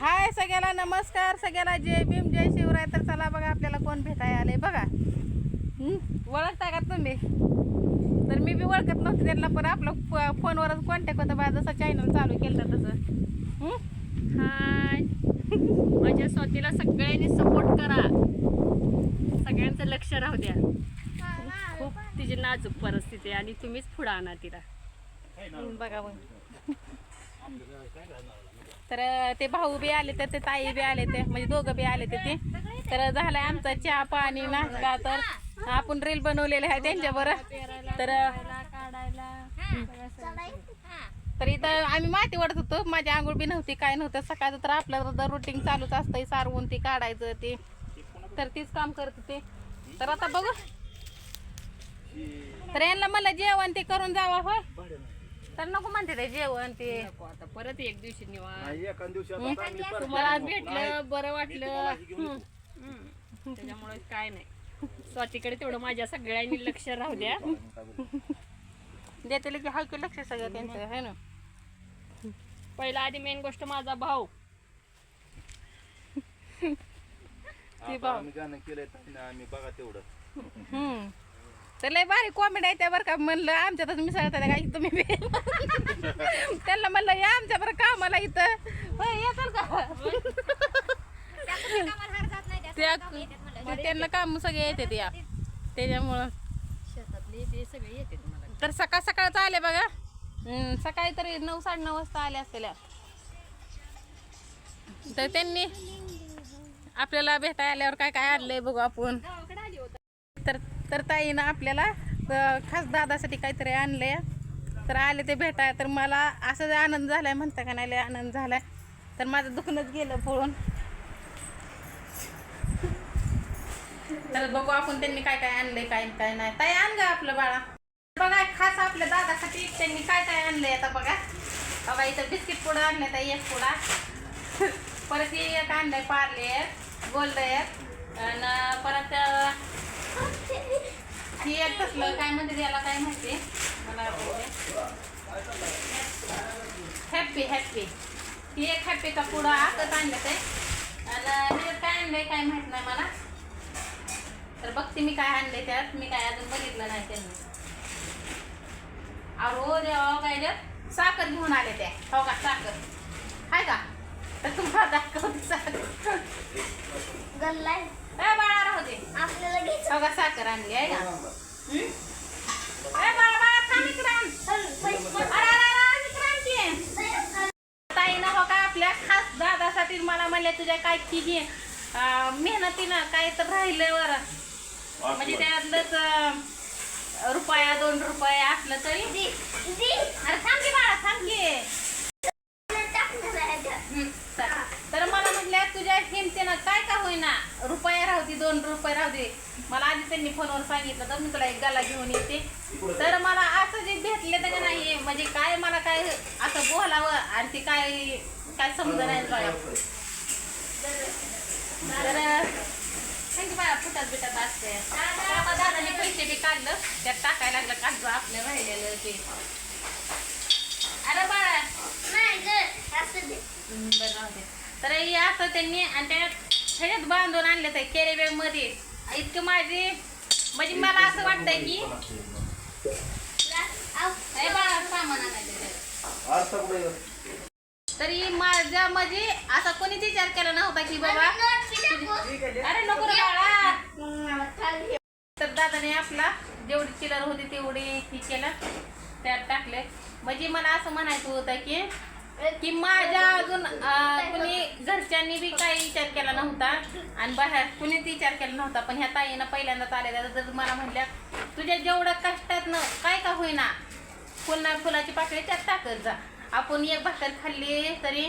हाय सगळ्याला नमस्कार सगळ्याला जय भीम जय शिवराय. तर चला बघा आपल्याला कोण भेटाय आले बघा. हं? ओळखता का तुम्ही? तर मी बी ओळखत नव्हते त्यांना पण आपलं फोनवरच कॉन्टॅक्ट होता. बा जसं चॅनल चालू केलं तसं? हाय. माझ्या स्वतःला सगळ्यांनी सपोर्ट करा. सगळ्यांचं लक्ष राहू द्या. खूप तिची नाजूक परिस्थिती आहे आणि तुम्हीच पुढं आणा तिला. बघा मग. तर ते भाऊ बी आले तर ते ताई बी आले ते म्हणजे दोघं बी आले ते ते. तर झालाय आमचा चहा पाणी नाश्ता तर आपण रील बनवलेले आहे त्यांच्या बरं तर तर इथं आम्ही माती वाढत होतो. माझी आंघोळ बी नव्हती काय नव्हतं. सकाळचं तर आपलं रुटीन चालूच असतंय. सारवून ती काढायचं ते. तर तीच काम करत होते. तर आता बघू. तर यांना मला जेवण ते करून जावा होय. तर नको म्हणते ते जेवण ते. नको आता परत एक दिवशी निवांत. नाही दिवशी आता चांगली परिस्थिती तुम्हाला हो. आज भेटलं बरं वाटलं. हम्म. त्याच्यामुळे काय नाही. स्वातीकडे तेवढं माझ्या सगळ्यांनी लक्ष राहू द्या. देते की हाय की लक्ष सगळं त्यांचं आहे ना? पहिला आधी मेन गोष्ट माझा भाऊ. आता आम्ही गाणं केलंय आम्ही बघा तेवढं. हम्म. तर लय भारी कॉमेडी आहे त्या बरं का. म्हणलं आमच्यातच मिसळता काय तुम्ही? त्यांना म्हणलं या आमच्या बरं कामाला इथं. येताल का? त्या त्यांना काम सगळे येते या त्याच्यामुळं. तर सकाळ सकाळच आले बघा. सकाळी तरी नऊ साडे नऊ वाजता आले असलेल्या तर त्यांनी आपल्याला भेटायला आल्यावर काय काय आणलंय बघू आपण. तर तर ताईनं आपल्याला खास दादासाठी काहीतरी आणलंय. तर आले ते भेटाय तर मला असं आनंद झालाय म्हणता का नाही लय आनंद झालाय. तर माझं दुखणंच गेलं पळून. तर बघू आपण त्यांनी काय काय आणलंय काय काय नाही. ताई आण ग आपलं बाळा. बघा खास आपल्या दादासाठी त्यांनी काय काय आणलंय आता बघा. बघा इथं बिस्किट पुडा आणले ताई एक पुडा. परत हे एक आणलंय पार्ले एक गोल्ड आणि परत ही एक कसलं काय म्हणते त्याला काय माहिती मला हॅप्पी हॅप्पी ही एक हॅप्पी का पुढं आकत आणलं ते आणि हे काय आणलंय काय माहीत नाही मला. तर बघते मी काय आणलंय त्यात. मी काय अजून बघितलं नाही त्यांनी. अहो देवा काय रे साखर घेऊन आले त्या. हो का साखर. हाय का? तर तुम्हाला दाखवते साखर. गल्लाय. ए बाळा राहू दे. आपल्याला घ्यायचं. हो का साखर आणली आहे का? हम्म? ए बाळा बाळा थांब इकडं. अरे, अरे, अरे, इकडं आण की. ताईनं हो का आपल्या खास दादासाठी मला म्हणले तुझ्या काय किती अं, मेहनतीनं काय तर राहिल्यावर म्हणजे त्यातलंच अं, रुपया दोन रुपये असलं तरी. अरे थांब की बाळा थांब की. हम्म, चला. तर मला म्हटल्या तुझ्या हिमतीनं काय का होईना दे दोन रुपये राहू दे. मला आधी त्यांनी फोनवर सांगितलं तर मी तुला एक गाला घेऊन येते. तर मला असं जे भेटले तर नाही म्हणजे काय मला काय असं बोलावं आणि ते काय काय समजा नाही तर थँक्यू बाळा फुटात बिटात असते दादाने पैसे बी काढलं. त्यात टाकायला लागलं काढलं आपलं राहिलेलं ते. अरे बाळा. हम्म, बरं राहू दे. तर हे असं त्यांनी आणि त्यात ह्याच्यात बांधून आणलं ते कॅरी बॅगमध्ये इतकं माझी म्हणजे मला असं वाटतंय की हे सामान आणायचं तर तरी माझ्या म्हणजे असा कोणीच विचार केला नव्हता की बाबा अरे नको बाळा. तर दादाने आपला जेवढी चिलर होती तेवढी ही केलं त्यात टाकले. म्हणजे मला असं म्हणायचं होतं की की माझ्या अजून कुणी घरच्यांनी बी काही विचार केला नव्हता आणि बाहेर कुणीच विचार केला नव्हता. पण ह्या ताईनं पहिल्यांदाच आलेल्या तर मला म्हणल्या तुझ्या जेवढ्या कष्टात न काय का होईना पुन्हा फुलाची पाकळी त्यात टाकत जा. आपण एक भाकर खाल्ली तरी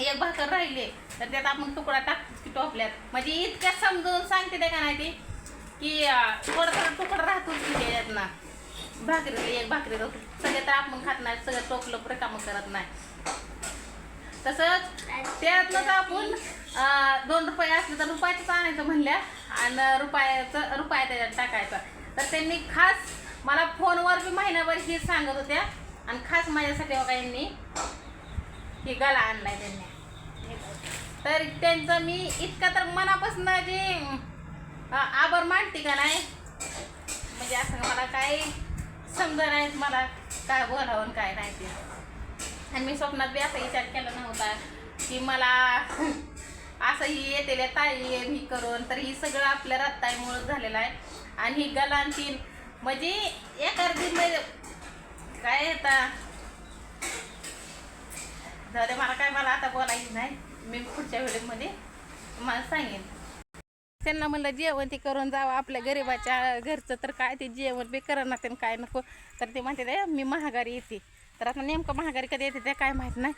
एक भाकर राहिले तर त्यात आपण तुकडा टाकतो की टोपल्यात. म्हणजे इतक्या समजून सांगते ते का नाही ती की थोडा थोडं तुकडा राहतोच की त्याच्यात ना भाकरी एक भाकरी राहतो सगळे तर आपण खात नाही सगळं टोपलं कामं करत नाही. तसंच त्यातलं तर आपण दोन रुपये असले तर रुपयाचंच आणायचं म्हणल्या आणि रुपयाचं रुपया त्याच्यात टाकायचा. तर त्यांनी खास मला फोनवर बी महिनाभर हे सांगत होत्या आणि खास माझ्यासाठी बघा यांनी ही गला आणलाय त्यांनी. तर त्यांचं मी इतकं तर मनापासून जे आभार मानते का नाही? म्हणजे असं मला काही समजा नाही मला काय बोलावं काय नाही ते. आणि मी स्वप्नात बी असा विचार केला नव्हता की मला असं ही येतेल्या ताई मी करून. तर ही सगळं आपल्या रत्ताईमुळं झालेलं आहे. आणि ही गलांतीन म्हणजे एका अर्धी म्हणजे काय येतं जाऊ मला काय मला आता बोलायचं नाही. मी पुढच्या व्हिडिओमध्ये तुम्हाला सांगेन. त्यांना म्हणलं जेवण ते करून जावं आपल्या गरिबाच्या घरचं तर काय ते जेवण बी करणार ते काय नको. तर ते म्हणते "ए, मी महागारी येते. तर आता नेमकं महागारी कधी येते ते काय माहीत नाही.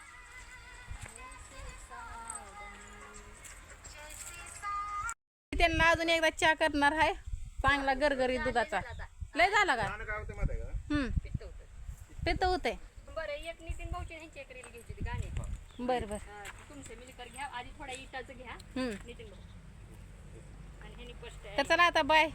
त्यांना अजून एकदा चहा करणार आहे. चांगला गरगरी दुधाचा. लय झाला का? घ्यायची होती गाणी. बरं बरं. तुमचे मिलकर घ्या आधी थोड्या इटाचं घ्या. नितीन भाऊ आणि ह्यांनी स्पष्ट तर चला आता बाय.